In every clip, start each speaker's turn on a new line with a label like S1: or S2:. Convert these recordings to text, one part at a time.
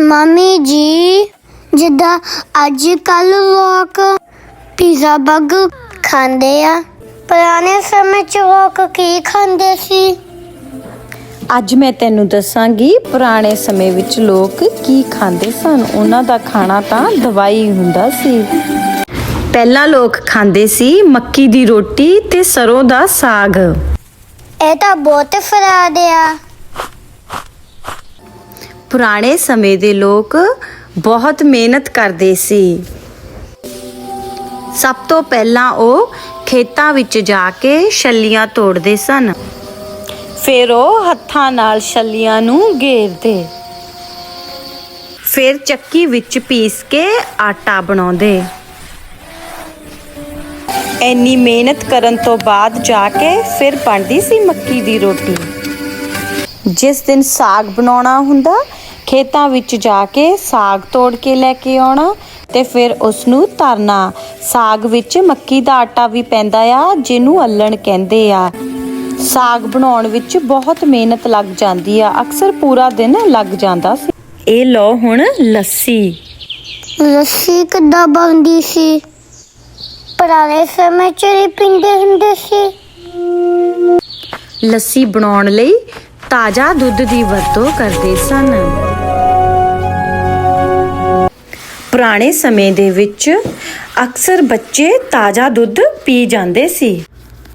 S1: Mummy ਜੀ ਜਿੱਦਾਂ ਅੱਜ ਕੱਲ ਲੋਕ ਪੀਜ਼ਾ 버ਗਰ ਖਾਂਦੇ ਆ। ਪੁਰਾਣੇ ਸਮੇਂ ਚ ਲੋਕ ਕੀ ਖਾਂਦੇ ਸੀ?
S2: ਅੱਜ ਮੈਂ ਤੈਨੂੰ ਦੱਸਾਂਗੀ ਪੁਰਾਣੇ ਸਮੇਂ ਵਿੱਚ ਲੋਕ ਕੀ ਖਾਂਦੇ ਸਨ। ਉਹਨਾਂ ਦਾ ਖਾਣਾ ਤਾਂ ਦਵਾਈ ਹੁੰਦਾ ਸੀ। ਪਹਿਲਾਂ ਲੋਕ ਖਾਂਦੇ ਸੀ ਮੱਕੀ ਦੀ ਰੋਟੀ ਤੇ ਸਰੋਂ ਦਾ ਸਾਗ।
S1: ਇਹ ਤਾਂ ਬਹੁਤ ਫਰਾਦ ਆ।
S2: ਪੁਰਾਣੇ ਸਮੇਂ ਦੇ ਲੋਕ ਬਹੁਤ ਮਿਹਨਤ ਕਰਦੇ ਸੀ। ਸਭ ਤੋਂ ਪਹਿਲਾਂ ਉਹ ਖੇਤਾਂ ਵਿੱਚ ਜਾ ਕੇ ਛੱਲੀਆਂ ਤੋੜਦੇ ਸਨ। ਫਿਰ ਉਹ ਹੱਥਾਂ ਨਾਲ ਛੱਲੀਆਂ ਨੂੰ ਗੇਰਦੇ। ਫਿਰ ਚੱਕੀ ਵਿੱਚ ਪੀਸ ਕੇ ਆਟਾ ਬਣਾਉਂਦੇ। ਇੰਨੀ ਮਿਹਨਤ ਕਰਨ ਤੋਂ ਬਾਅਦ ਜਾ ਕੇ ਫਿਰ ਬਣਦੀ ਸੀ ਮੱਕੀ ਦੀ ਰੋਟੀ। ਜਿਸ ਦਿਨ ਸਾਗ ਬਣਾਉਣਾ ਹੁੰਦਾ ਖੇਤਾਂ ਵਿੱਚ ਜਾ ਕੇ ਸਾਗ ਤੋੜ ਕੇ ਲੈ ਕੇ ਆਉਣਾ ਤੇ ਫਿਰ ਉਸ ਨੂੰ ਧਰਨਾ। ਸਾਗ ਵਿੱਚ ਮੱਕੀ ਦਾ ਆਟਾ ਵੀ ਪੈਂਦਾ ਆ ਜਿਹਨੂੰ ਅੱਲਣ ਕਹਿੰਦੇ ਆ। ਸਾਗ ਬਣਾਉਣ ਵਿੱਚ ਬਹੁਤ ਮਿਹਨਤ ਲੱਗ ਜਾਂਦੀ ਆ ਅਕਸਰ ਪੂਰਾ ਦਿਨ ਲੱਗ ਜਾਂਦਾ ਸੀ। ਇਹ ਲਓ ਹੁਣ ਲੱਸੀ।
S1: ਲੱਸੀ ਕਿੱਦਾਂ ਬਣਦੀ ਸੀ? ਪੁਰਾਣੇ ਸਮੇਂ ਚ ਹੀ ਪੀਂਦੇ ਹੁੰਦੇ ਸੀ।
S2: ਲੱਸੀ ਬਣਾਉਣ ਲਈ ਤਾਜ਼ਾ ਦੁੱਧ ਦੀ ਵਰਤੋਂ ਕਰਦੇ ਸਨ। ਪੁਰਾਣੇ ਸਮੇਂ ਦੇ ਵਿੱਚ ਅਕਸਰ ਬੱਚੇ ਤਾਜ਼ਾ ਦੁੱਧ ਪੀ ਜਾਂਦੇ ਸੀ।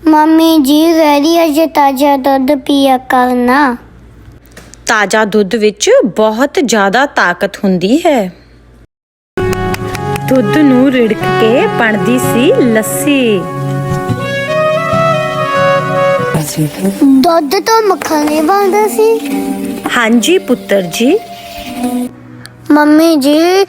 S1: ਮੰਮੀ ਜੀ ਵੈਰੀ ਅਜੇ ਤਾਜ਼ਾ ਦੁੱਧ ਪੀਆ ਕਰਨਾ
S2: ਤਾਜ਼ਾ ਦੁੱਧ ਵਿੱਚ ਬਹੁਤ ਜ਼ਿਆਦਾ ਤਾਕਤ ਹੁੰਦੀ ਹੈ। ਦੁੱਧ ਨੂੰ ਰਿੜਕ ਕੇ ਬਣਦੀ ਸੀ ਲੱਸੀ।
S1: ਦੁੱਧ ਤੋਂ ਮੱਖਣ ਨਹੀਂ ਬਣਦਾ ਸੀ।
S2: ਹਾਂਜੀ ਪੁੱਤਰ ਜੀ।
S1: ਮੰਮੀ ਜੀ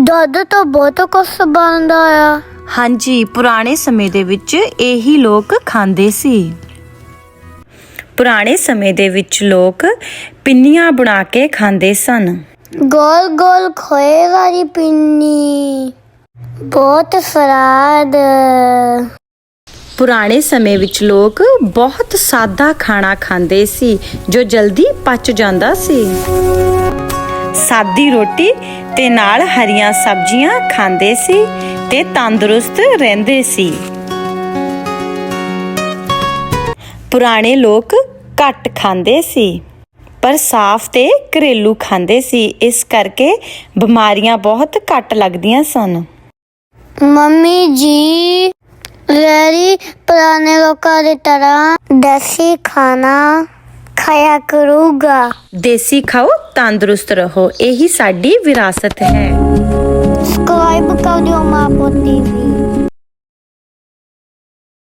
S1: ਦੁੱਧ ਤੋਂ ਬਹੁਤ ਕੁਝ ਬਣਦਾ ਆ।
S2: ਹਾਂਜੀ ਪੁਰਾਣੇ ਸਮੇਂ ਦੇ ਵਿੱਚ ਇਹੀ ਲੋਕ ਖਾਂਦੇ ਸੀ। ਪੁਰਾਣੇ ਸਮੇਂ ਦੇ ਵਿੱਚ ਲੋਕ ਪਿੰਨੀਆਂ ਬਣਾ ਕੇ ਖਾਂਦੇ ਸਨ।
S1: ਗੋਲ ਗੋਲ ਖੋਏ ਵਾਲੀ ਪਿੰਨੀ। ਬਹੁਤ ਸਵਾਦ।
S2: ਪੁਰਾਣੇ ਸਮੇਂ ਵਿੱਚ ਲੋਕ ਬਹੁਤ ਸਾਦਾ ਖਾਣਾ ਖਾਂਦੇ ਸੀ, ਜੋ ਜਲਦੀ ਪਚ ਜਾਂਦਾ ਸੀ। ਸਾਦੀ ਰੋਟੀ ਤੇ ਨਾਲ ਹਰੀਆਂ ਸਬਜ਼ੀਆਂ ਖਾਂਦੇ ਸੀ ਤੇ ਤੰਦਰੁਸਤ ਰਹਿੰਦੇ ਸੀ। ਪੁਰਾਣੇ ਲੋਕ ਘੱਟ ਖਾਂਦੇ ਸੀ, ਪਰ ਸਾਫ਼ ਤੇ ਘਰੇਲੂ ਖਾਂਦੇ ਸੀ, ਇਸ ਕਰਕੇ ਬਿਮਾਰੀਆਂ ਬਹੁਤ ਘੱਟ ਲੱਗਦੀਆਂ ਸਨ।
S1: ਮੰਮੀ ਜੀ ਵੈਰੀ ਪੁਰਾਣੇ ਲੋਕਾਂ ਦੀ ਤਰ੍ਹਾਂ ਦੇਸੀ ਖਾਣਾ ਖਾਇਆ ਕਰੂਗਾ।
S2: ਦੇਸੀ ਖਾਓ ਤੰਦਰੁਸਤ ਰਹੋ ਇਹੀ ਸਾਡੀ ਵਿਰਾਸਤ ਹੈ।
S1: ਸਬਸਕ੍ਰਾਈਬ ਕਰ ਦਿਓ ਮਾਂ ਪੋਤੀ ਵੀ